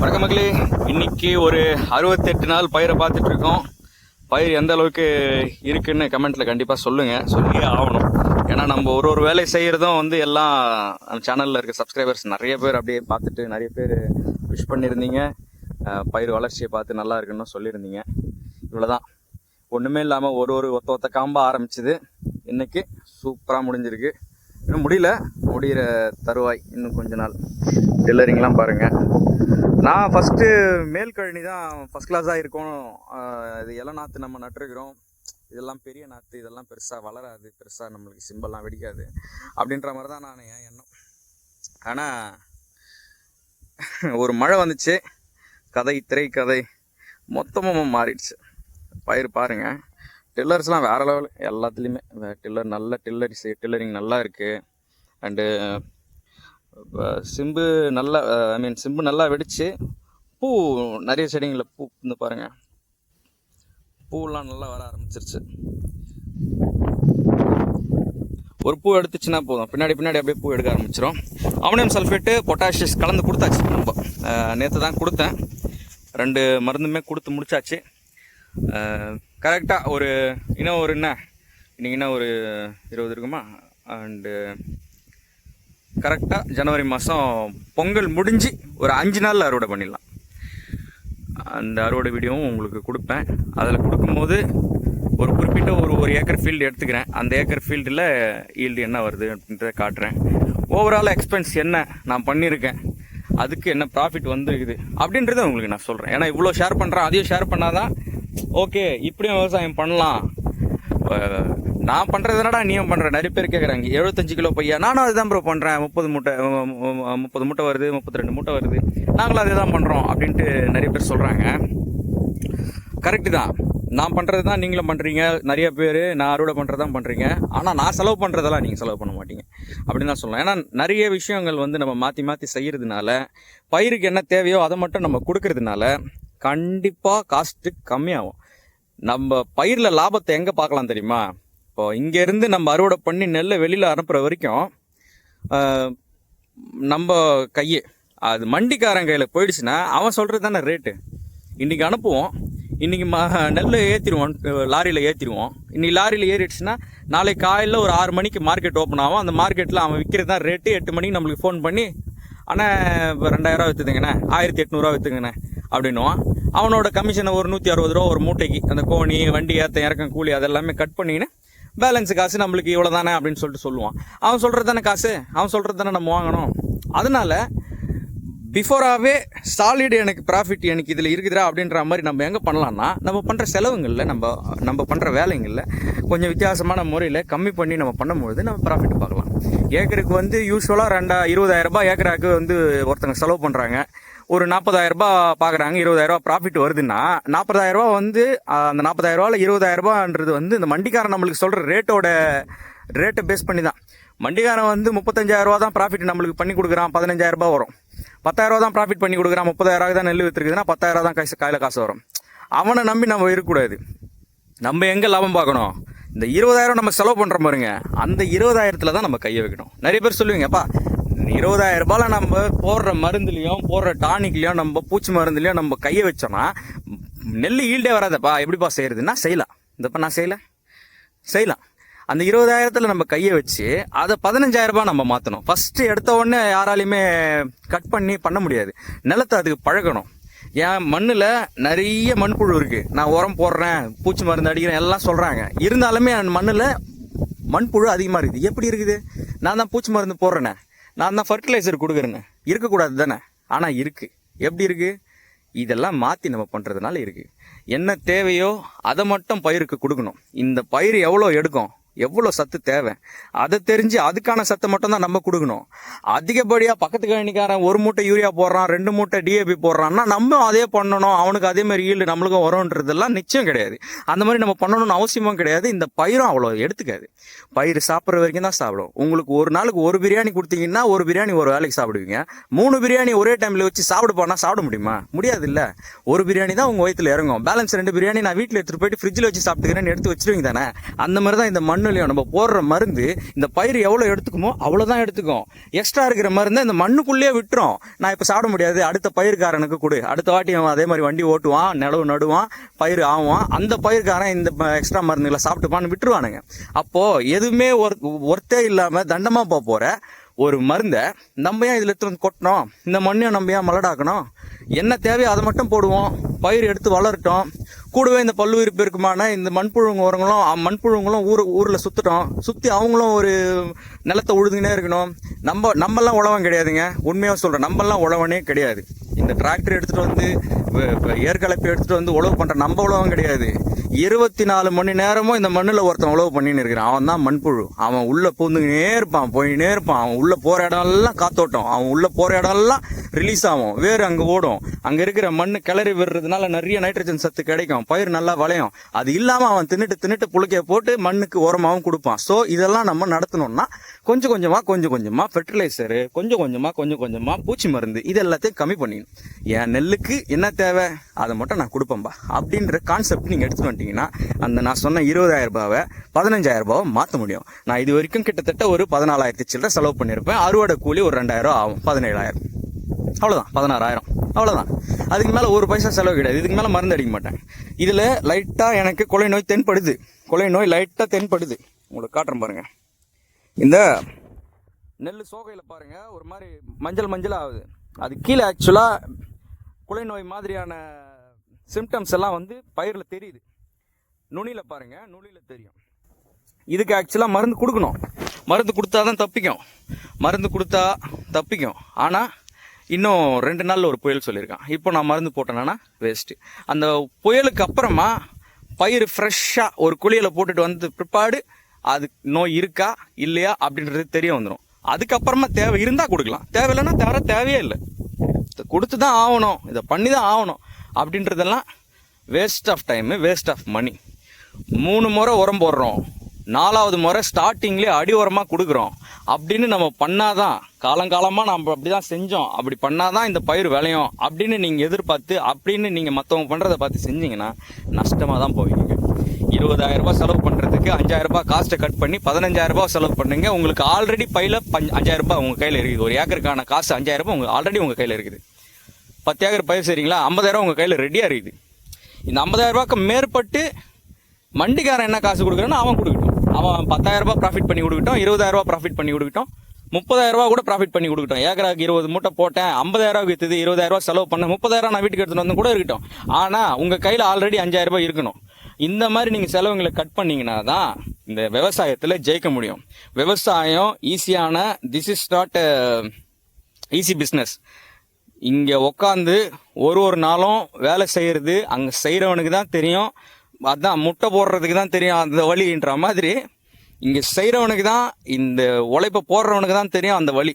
வணக்கம் மக்களே. இன்னைக்கு ஒரு அறுபத்தெட்டு நாள் பயிரை பார்த்துட்டு இருக்கோம் பயிர் எந்த அளவுக்கு இருக்குன்னு கமெண்ட்ல கண்டிப்பா சொல்லுங்க. சொல்லியே ஆகணும். ஏன்னா நம்ம ஒரு ஒரு வேலை செய்கிறதும் வந்து எல்லாம் நம்ம சேனலில் இருக்க சப்ஸ்கிரைபர்ஸ் நிறைய பேர் அப்படியே பார்த்துட்டு நிறைய பேர் விஷ் பண்ணியிருந்தீங்க. பயிர் வளர்ச்சியை பார்த்து நல்லா இருக்குன்னு சொல்லியிருந்தீங்க. இவ்வளோதான் ஒன்றுமே இல்லாமல் ஒரு ஒரு ஒத்த ஒத்த காம்பாக ஆரம்பிச்சது. இன்றைக்கி சூப்பராக முடிஞ்சிருக்கு. இன்னும் முடியல. முடிகிற தருவாய் இன்னும் கொஞ்ச நாள். டெல்லரிங்லாம் பாருங்கள் நான் ஃபஸ்ட்டு மேல் கழனி தான் ஃபஸ்ட் கிளாஸாக இருக்கும். இது இலை நாற்று நம்ம நட்டுருக்கிறோம். இதெல்லாம் பெரிய நாற்று இதெல்லாம் பெருசாக வளராது. பெருசாக நம்மளுக்கு சிம்பல்லாம் வெடிக்காது. அப்படின்ற மாதிரி தான் நான் என் எண்ணம். ஆனால் ஒரு மழை வந்துச்சு. கதை திரைக்கதை மொத்தமாக மாறிடுச்சு. பயிர் பாருங்கள் டில்லர்ஸ்லாம் வேறு லெவல் எல்லாத்துலேயுமே. டில்லர் நல்ல டில்லரிஸ் டில்லரிங் நல்லா இருக்குது அண்டு சிம்பு நல்லா ஐ மீன் சிம்பு நல்லா வெடிச்சு பூ நிறைய செடிங்களில் பூ வந்து பாருங்கள் பூலாம் நல்லா வர ஆரம்பிச்சிருச்சு. ஒரு பூ எடுத்துச்சுன்னா போதும். பின்னாடி பின்னாடி அப்படியே பூ எடுக்க ஆரம்பிச்சிடும் அமோனியம் சல்ஃபேட்டு பொட்டாசியஸ் கலந்து கொடுத்தாச்சு நம்ம நேற்று தான் கொடுத்தேன். ரெண்டு மருந்துமே கொடுத்து முடிச்சாச்சு. கரெக்டாக ஒரு இன்னும் ஒரு என்ன? இன்னைக்கு என்ன ஒரு இருபது இருக்குமா? அண்டு கரெக்டாக ஜனவரி மாதம் பொங்கல் முடிஞ்சு ஒரு அஞ்சு நாளில் அறுவடை பண்ணிடலாம். அந்த அறுவடை வீடியோவும் உங்களுக்கு கொடுப்பேன். அதில் கொடுக்கும்போது ஒரு குறிப்பிட்ட ஒரு ஒரு ஏக்கர் ஃபீல்டு எடுத்துக்கிறேன். அந்த ஏக்கர் ஃபீல்டில் ஈல்டு என்ன வருது அப்படின்றத காட்டுறேன். ஓவரால் எக்ஸ்பென்ஸ் என்ன நான் பண்ணியிருக்கேன். அதுக்கு என்ன ப்ராஃபிட் வந்துருக்குது அப்படின்றத உங்களுக்கு நான் சொல்கிறேன் ஏன்னா இவ்வளோ ஷேர் பண்ணுறேன் அதையும் ஷேர் பண்ணாதான் ஓகே இப்படியும் விவசாயம் பண்ணலாம். நான் பண்றது என்னடா நீயும் பண்ற? நிறைய பேர் கேட்குறாங்க எழுபத்தஞ்சு கிலோ பையா? நானும் அதுதான் ப்ரோ பண்றேன். முப்பது மூட்டை முப்பது மூட்டை வருது முப்பத்தி ரெண்டு மூட்டை வருது. நாங்களும் அதே தான் பண்றோம் அப்படின்ட்டு நிறைய பேர் சொல்றாங்க. கரெக்டு தான். நான் பண்றது தான் நீங்களும் பண்றீங்க. நிறைய பேர் நான் அறுவடை பண்றது தான் பண்றீங்க. ஆனா நான் செலவு பண்றதெல்லாம் நீங்க செலவு பண்ண மாட்டீங்க. அப்படின்னு தான் சொல்லலாம் ஏன்னா நிறைய விஷயங்கள் வந்து நம்ம மாத்தி மாத்தி செய்யறதுனால பயிருக்கு என்ன தேவையோ அதை மட்டும் நம்ம கொடுக்கறதுனால கண்டிப்பா காஸ்ட்டு கம்மியாகும். நம்ம பயிரில் லாபத்தை எங்கே பார்க்கலாம் தெரியுமா? இப்போ இங்கேருந்து நம்ம அறுவடை பண்ணி நெல்லை வெளியில் அனுப்புகிற வரைக்கும் நம்ம கையே அது மண்டிக்காரன் கையில் போயிடுச்சுன்னா அவன் சொல்கிறது தானே ரேட்டு இன்றைக்கி அனுப்புவோம் இன்றைக்கி ம நெல்லை ஏற்றிடுவோம் லாரியில் ஏற்றிடுவோம் இன்றைக்கி லாரியில் ஏறிடுச்சுன்னா நாளைக்கு காலையில் ஒரு ஆறு மணிக்கு மார்க்கெட் ஓப்பன் ஆகும். அந்த மார்க்கெட்டில் அவன் விற்கிறது தான் ரேட்டு எட்டு மணிக்கு நம்மளுக்கு ஃபோன் பண்ணி ஆனால் இப்போ ரெண்டாயிரரூவா விற்றுதுங்கண்ணே ஆயிரத்தி எட்நூறுவா விற்றுங்கண்ணே அப்படின்னுவான். அவனோட கமிஷனை ஒரு நூற்றி அறுபது ரூபா ஒரு மூட்டைக்கு அந்த கோணி வண்டி ஏற்ற இறக்கம் கூலி அதெல்லாமே கட் பண்ணிக்கின்னு பேலன்ஸ் காசு நம்மளுக்கு இவ்வளோ தானே அப்படின்னு சொல்லிட்டு சொல்லுவான். அவன் சொல்கிறது தானே காசு? அவன் சொல்கிறது தானே நம்ம வாங்கணும். அதனால் பிஃபோராகவே சாலிட் எனக்கு ப்ராஃபிட் எனக்கு இதில் இருக்குதுரா அப்படின்ற மாதிரி நம்ம எங்கே பண்ணலான்னா நம்ம பண்ணுற செலவுங்களில் நம்ம நம்ம பண்ணுற வேலைங்களில் கொஞ்சம் வித்தியாசமான முறையில் கம்மி பண்ணி நம்ம பண்ணும்பொழுது நம்ம ப்ராஃபிட் பார்க்கலாம். ஏக்கருக்கு வந்து யூஸ்வலாக ரெண்டா இருபதாயிரரூபா ஏக்கராக்கு வந்து ஒருத்தங்க செலவு பண்ணுறாங்க ஒரு நாற்பதாயிரரூபா பார்க்குறாங்க இருபதாயிரரூபா ப்ராஃபிட் வருதுன்னா நாற்பதாயிரரூபா வந்து அந்த நாற்பதாயிரரூபாவில் இருபதாயிரரூபான்றது வந்து இந்த மண்டிக்காரன் நம்மளுக்கு சொல்கிற ரேட்டோட ரேட்டை பேஸ் பண்ணி தான் மண்டிக்காரன் வந்து முப்பத்தஞ்சாயிரரூபா தான் ப்ராஃபிட் நம்மளுக்கு பண்ணி கொடுக்குறான் பதினஞ்சாயிரரூபா வரும். பத்தாயிரரூபா தான் ப்ராஃபிட் பண்ணி கொடுக்குறான் முப்பதாயிரரூபா தான் நெல் வித்துருக்குதுன்னா பத்தாயிரரூபா தான் காசு கையில் காசு வரும். அவனை நம்பி நம்ம இருக்கக்கூடாது. நம்ம எங்கே லாபம் பார்க்கணும்? இந்த இருபதாயிரம் நம்ம செலவு பண்ணுற பாருங்க அந்த இருபதாயிரத்தில் தான் நம்ம கையை வைக்கணும். நிறைய பேர் சொல்லுவீங்கப்பா இருபதாயிரம் ரூபாயில் நம்ம போடுற மருந்துலையும் போடுற டானிக்லையும் நம்ம பூச்சி மருந்துலையும் நம்ம கையை வச்சோம்னா நெல் ஈல்டே வராதப்பா. எப்படிப்பா செய்கிறதுன்னா செய்யலாம். இந்தப்பா நான் செய்யல. செய்யலாம். அந்த இருபதாயிரத்தில் நம்ம கையை வச்சு அதை பதினஞ்சாயிரம் ரூபாய் நம்ம மாற்றணும் ஃபஸ்ட்டு எடுத்த உடனே யாராலையுமே கட் பண்ணி பண்ண முடியாது. நிலத்தை அதுக்கு பழகணும். என் மண்ணில் நிறைய மண்புழு இருக்குது நான் உரம் போடுறேன் பூச்சி மருந்து அடிக்கிறேன் எல்லாம் சொல்கிறாங்க இருந்தாலுமே என் மண்ணில் மண்புழு அதிகமாக இருக்குது. எப்படி இருக்குது? நான் தான் பூச்சி மருந்து போடுறேனே. நான் தான் ஃபர்டிலைசர் கொடுக்குறேன்னு. இருக்கக்கூடாது தானே ஆனால் இருக்குது எப்படி இருக்குது இதெல்லாம் மாற்றி நம்ம பண்ணுறதுனால இருக்குது என்ன தேவையோ அதை மட்டும் பயிருக்கு கொடுக்கணும். இந்த பயிர் எவ்வளோ எடுக்கும்? எவ்வளோ சத்து தேவை? அதை தெரிஞ்சு அதுக்கான சத்தை மட்டும்தான் நம்ம கொடுக்கணும். அதிகப்படியாக பக்கத்து கணினிக்காரன் ஒரு மூட்டை யூரியா போடுறான் ரெண்டு மூட்டை டிஏபி போடுறான்னா நம்ம அதே பண்ணணும். அவனுக்கு அதே மாதிரி ஈல்டு நம்மளுக்கும் வரும்ன்றதெல்லாம் நிச்சயம் கிடையாது. அந்த மாதிரி நம்ம பண்ணணும்னு அவசியமும் கிடையாது. இந்த பயிரும் அவ்வளோ எடுத்துக்காது. பயிர் சாப்பிட்ற வரைக்கும் தான் சாப்பிடும். உங்களுக்கு ஒரு நாளுக்கு ஒரு பிரியாணி கொடுத்தீங்கன்னா ஒரு பிரியாணி ஒரு வேலைக்கு சாப்பிடுவீங்க. மூணு பிரியாணி ஒரே டைமில் வச்சு சாப்பிட போனால் சாப்பிட முடியுமா? முடியாது இல்லை ஒரு பிரியாணி தான் உங்கள் வயித்துல இறங்கும். பேலன்ஸ் ரெண்டு பிரியாணி நான் வீட்டில் எடுத்துகிட்டு போயிட்டு ஃப்ரிட்ஜில் வச்சு சாப்பிட்டுக்கிறேன்னு எடுத்து வச்சிருவீங்க தானே? அந்த மாதிரி தான் இந்த மண்ணுலையும் நம்ம போடுற மருந்து இந்த பயிர் எவ்வளோ எடுத்துக்குமோ அவ்வளோதான் எடுத்துக்கும். எக்ஸ்ட்ரா இருக்கிற மருந்தை இந்த மண்ணுக்குள்ளேயே விட்டுரும். நான் இப்போ சாப்பிட முடியாது. அடுத்த பயிர்காரனுக்கு கொடு. அடுத்த வாட்டி அவன் அதே மாதிரி வண்டி ஓட்டுவான் நிலவு நடுவான் பயிர் ஆவான். அந்த பயிர்காரன் இந்த எக்ஸ்ட்ரா மருந்துகளை சாப்பிட்டுப்பான்னு விட்டுருவானுங்க. அப்போது எதுவுமே ஒர்த்தே இல்லாமல் தண்டமாக போக போகிற ஒரு மருந்தை நம்ம ஏன் இதில் எடுத்து வந்து கொட்டணும்? இந்த மண்ணையும் நம்ம ஏன் மலடாக்கணும்? என்ன தேவையோ அதை மட்டும் போடுவோம். பயிர் எடுத்து வளரட்டும். கூடவே இந்த பல்லுயிர் பெருக்குமான இந்த மண்புழுங்க உரங்களும் மண்புழுங்களும் ஊர் ஊரில் சுற்றட்டும் சுற்றி அவங்களும் ஒரு நிலத்தை உழுதுகினே இருக்கணும். நம்ம நம்மலாம் உழவன் கிடையாதுங்க. உண்மையாக சொல்கிறேன் நம்மலாம் உழவனே கிடையாது. இந்த டிராக்டர் எடுத்துகிட்டு வந்து ஏற்கலப்பை எடுத்துகிட்டு வந்து உழவு பண்ணுற நம்ம உழவன் கிடையாது. இருபத்தி நாலு மணி நேரமும் இந்த மண்ணில் ஒருத்தன் உழவு பண்ணின்னு இருக்கிறான். அவன் தான் மண்புழு. அவன் உள்ளே பூந்துக்கினே இருப்பான் போயினே இருப்பான். அவன் உள்ளே போகிற இடம்லாம் காத்தோட்டம். அவன் உள்ளே போகிற இடம்லாம் ரிலீஸ் ஆகும். வேறு அங்கே ஓடும். அங்கே இருக்கிற மண் கிளறி விடுறதுனால நிறைய நைட்ரஜன் சத்து கிடைக்கும். பயிர் நல்லா விளையும். அது இல்லாமல் அவன் தின்னுட்டு தின்னுட்டு புழுக்கைய போட்டு மண்ணுக்கு உரமாகவும் கொடுப்பான். ஸோ இதெல்லாம் நம்ம நடத்தணும்னா கொஞ்சம் கொஞ்சமாக கொஞ்சம் கொஞ்சமாக ஃபெர்டிலைசரு கொஞ்சம் கொஞ்சமாக கொஞ்சம் கொஞ்சமாக பூச்சி மருந்து இது எல்லாத்தையும் கம்மி பண்ணிக்கணும். என் நெல்லுக்கு என்ன தேவை? அதை மட்டும் நான் கொடுப்பேன்பா. அப்படின்ற கான்செப்ட் நீங்கள் எடுத்து வந்துட்டீங்கன்னா அந்த நான் சொன்ன இருபதாயிரம் ரூபாவை பதினஞ்சாயிரம் ரூபாவை மாற்ற முடியும். நான் இது வரைக்கும் கிட்டத்தட்ட ஒரு பதினாலாயிரத்தி சில்லற செலவு பண்ணியிருப்பேன். அறுவடை கூலி ஒரு ரெண்டாயிரம் ரூபா ஆகும். பதினேழாயிரம். அவ்வளோதான் பதினாறாயிரம். அவ்வளோதான் அதுக்கு மேலே ஒரு பைசா செலவு கிடையாது. இதுக்கு மேலே மருந்து அடிக்க மாட்டேன். இதில் லைட்டாக எனக்கு கொலை நோய் தென்படுது. கொலை நோய் லைட்டாக தென்படுது. உங்களுக்கு காட்டுறேன் பாருங்கள் இந்த நெல் சோகையில் பாருங்கள் ஒரு மாதிரி மஞ்சள் மஞ்சள் ஆகுது. அது கீழே ஆக்சுவலாக குலை நோய் மாதிரியான சிம்டம்ஸ் எல்லாம் வந்து பயிரில் தெரியுது. நுனியில் பாருங்கள் நுனியில் தெரியும். இதுக்கு ஆக்சுவலாக மருந்து கொடுக்கணும். மருந்து கொடுத்தா தான் தப்பிக்கும். மருந்து கொடுத்தா தப்பிக்கும். ஆனால் இன்னும் ரெண்டு நாளில் ஒரு புயல் சொல்லியிருக்கான். இப்போ நான் மருந்து போட்டேன்னா வேஸ்ட்டு அந்த புயலுக்கு அப்புறமா பயிர் ஃப்ரெஷ்ஷாக ஒரு குழியில் போட்டுட்டு வந்து பிற்பாடு அது நோய் இருக்கா இல்லையா அப்படின்றது தெரிய வந்துடும் அதுக்கப்புறமா தேவை இருந்தால் கொடுக்கலாம். தேவையில்லைன்னா தவிர தேவையே இல்லை. இதை கொடுத்து தான் ஆகணும். இதை பண்ணி தான் ஆகணும். அப்படின்றதெல்லாம் waste of time waste of money மூணு முறை உரம் போடுறோம். நாலாவது முறை ஸ்டார்டிங்லேயே அடி உரமாக கொடுக்குறோம். அப்படின்னு நம்ம பண்ணாதான் காலங்காலமாக நம்ம அப்படி தான் செஞ்சோம். அப்படி பண்ணாதான் இந்த பயிர் விளையும். அப்படின்னு நீங்கள் எதிர்பார்த்து அப்படின்னு நீங்கள் மற்றவங்க பண்ணுறதை பார்த்து செஞ்சீங்கன்னா நஷ்டமாக தான் போவீங்க. இருபதாயிரரூபா செலவு பண்ணுறதுக்கு அஞ்சாயிரரூபா காஸ்ட்டை கட் பண்ணி பதினஞ்சாயிரரூபா செலவு பண்ணுங்க. உங்களுக்கு ஆல்ரெடி பையில் பஞ்ச அஞ்சாயிரரூபா உங்கள் கையில் இருக்குது. ஒரு ஏக்கருக்கான காசு அஞ்சாயிரரூபா உங்கள் ஆல்ரெடி உங்கள் கையில் இருக்குது. பத்து ஏக்கர் பயிர் சரிங்களா ஐம்பதாயிரம் உங்கள் கையில் ரெடியாக இருக்குது. இந்த ஐம்பதாயிரரூபாக்கு மேற்பட்டு மண்டிக்காரன் என்ன காசு கொடுக்குறேன்னா அவன் கொடுக்கட்டும். அவன் பத்தாயிரம் ரூபாய் ப்ராஃபிட் பண்ணி கொடுக்கட்டும் இருபதாயிரம் ரூபாய் ப்ராஃபிட் பண்ணி கொடுக்கட்டும். முப்பதாயிரம் ரூபாய் கூட ப்ராஃபிட் பண்ணி கொடுக்கட்டும். ஏக்கராக்கு இருபது மூட்டை போட்டேன் ஐம்பதாயிரம் ரூபாய் வித்துது இருபதாயிரம் செலவு பண்ண முப்பதாயிரம் நான் வீட்டுக்கு எடுத்துகிட்டு வந்து கூட இருக்கட்டும். ஆனால் உங்கள் கையில் ஆல்ரெடி அஞ்சாயிரம் ரூபாய் இருக்கணும். இந்த மாதிரி நீங்கள் செலவுங்களை கட் பண்ணீங்கன்னா தான் இந்த விவசாயத்தில் ஜெயிக்க முடியும். விவசாயம் ஈஸியான this is not easy business இங்கே உக்காந்து ஒரு ஒரு நாளும் வேலை செய்கிறது அங்கே செய்கிறவனுக்கு தான் தெரியும். அதான் முட்டை போடுறதுக்கு தான் தெரியும் அந்த வழின்ற மாதிரி. இங்கே செய்கிறவனுக்கு தான் இந்த உழைப்பை போடுறவனுக்கு தான் தெரியும் அந்த வழி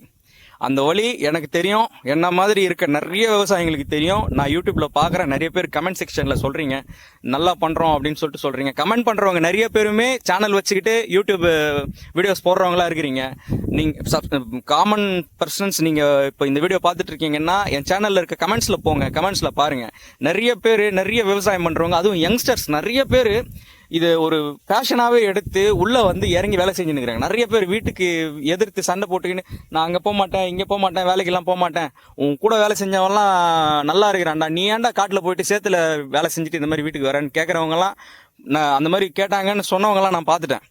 அந்த வழி எனக்கு தெரியும். என்ன மாதிரி இருக்க நிறைய விவசாயிங்களுக்கு தெரியும். நான் யூடியூப்ல பார்க்குறேன் நிறைய பேர் கமெண்ட் செக்ஷனில் சொல்கிறீங்க நல்லா பண்ணுறோம் அப்படின்னு சொல்லிட்டு சொல்கிறீங்க கமெண்ட் பண்ணுறவங்க நிறைய பேருமே சேனல் வச்சுக்கிட்டு யூடியூப் வீடியோஸ் போடுறவங்களா இருக்கிறீங்க. நீங்கள் காமன் பர்சன்ஸ் நீங்கள் இப்போ இந்த வீடியோ பார்த்துட்டு இருக்கீங்கன்னா என் சேனலில் இருக்க கமெண்ட்ஸில் போங்க. கமெண்ட்ஸில் பாருங்கள் நிறைய பேர் நிறைய விவசாயம் பண்ணுறவங்க அதுவும் யங்ஸ்டர்ஸ் நிறைய பேர் இது ஒரு பேஷனாகவே எடுத்து உள்ளே வந்து இறங்கி வேலை செஞ்சுன்னு இருக்கிறாங்க. நிறைய பேர் வீட்டுக்கு எதிர்த்து சண்டை போட்டுக்கின்னு நான் அங்கே போக மாட்டேன் இங்கே போக மாட்டேன் வேலைக்கெல்லாம் போக மாட்டேன். உன் கூட வேலை செஞ்சவன்லாம் நல்லா இருக்கிறான்டா. நீ ஏன்டா காட்டில் போயிட்டு சேத்துல வேலை செஞ்சுட்டு இந்த மாதிரி வீட்டுக்கு வரேன்னு கேட்குறவங்கலாம் நான் அந்த மாதிரி கேட்டாங்கன்னு சொன்னவங்கலாம் நான் பார்த்துட்டேன்.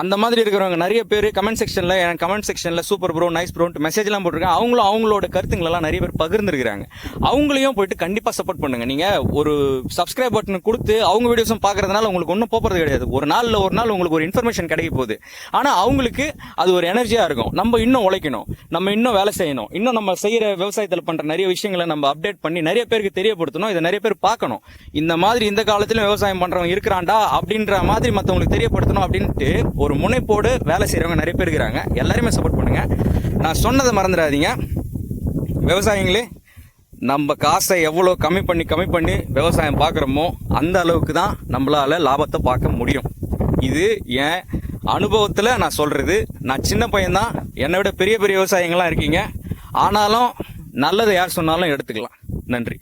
அந்த மாதிரி இருக்கிறவங்க நிறைய பேர் கமெண்ட் செக்ஷனில் என் கமெண்ட் செக்ஷனில் சூப்பர் ப்ரோ நைஸ் ப்ரோன்ட்டு மெசேஜ்லாம் போட்டிருக்காங்க. அவங்களும் அவங்களோட கருத்துங்களெல்லாம் நிறைய பேர் பகிர்ந்துருக்கிறாங்க. அவங்களையும் போயிட்டு கண்டிப்பாக சப்போர்ட் பண்ணுங்க. நீங்கள் ஒரு சப்ஸ்கிரைப் பட்டன் கொடுத்து அவங்க வீடியோஸும் பார்க்கறதுனால உங்களுக்கு ஒன்றும் போகிறது கிடையாது. ஒரு நாளில் ஒரு நாள் உங்களுக்கு ஒரு இன்ஃபர்மேஷன் கிடைக்க போகுது. ஆனால் அவங்களுக்கு அது ஒரு எனர்ஜியாக இருக்கும். நம்ம இன்னும் உழைக்கணும். நம்ம இன்னும் வேலை செய்யணும். இன்னும் நம்ம செய்கிற விவசாயத்தில் பண்ணுற நிறைய விஷயங்களை நம்ம அப்டேட் பண்ணி நிறைய பேருக்கு தெரியப்படுத்தணும். இதை நிறைய பேர் பார்க்கணும். இந்த மாதிரி இந்த காலத்திலும் விவசாயம் பண்ணுறவங்க இருக்கிறான்டா அப்படின்ற மாதிரி மற்றவங்களுக்கு தெரியப்படுத்தணும் அப்படின்ட்டு ஒரு முனைப்போடு வேலை செய்கிறவங்க நிறைய பேர் இருக்கிறாங்க. எல்லாருமே சப்போர்ட் பண்ணுங்கள் நான் சொன்னதை மறந்துடாதீங்க. விவசாயிங்களே நம்ம காசை எவ்வளோ கம்மி பண்ணி கம்மி பண்ணி விவசாயம் பார்க்குறோமோ அந்த அளவுக்கு தான் நம்மளால் லாபத்தை பார்க்க முடியும். இது என் அனுபவத்தில் நான் சொல்கிறது நான் சின்ன பையன்தான் என்னை விட பெரிய பெரிய விவசாயிங்களாம் இருக்கீங்க. ஆனாலும் நல்லதை யார் சொன்னாலும் எடுத்துக்கலாம். நன்றி.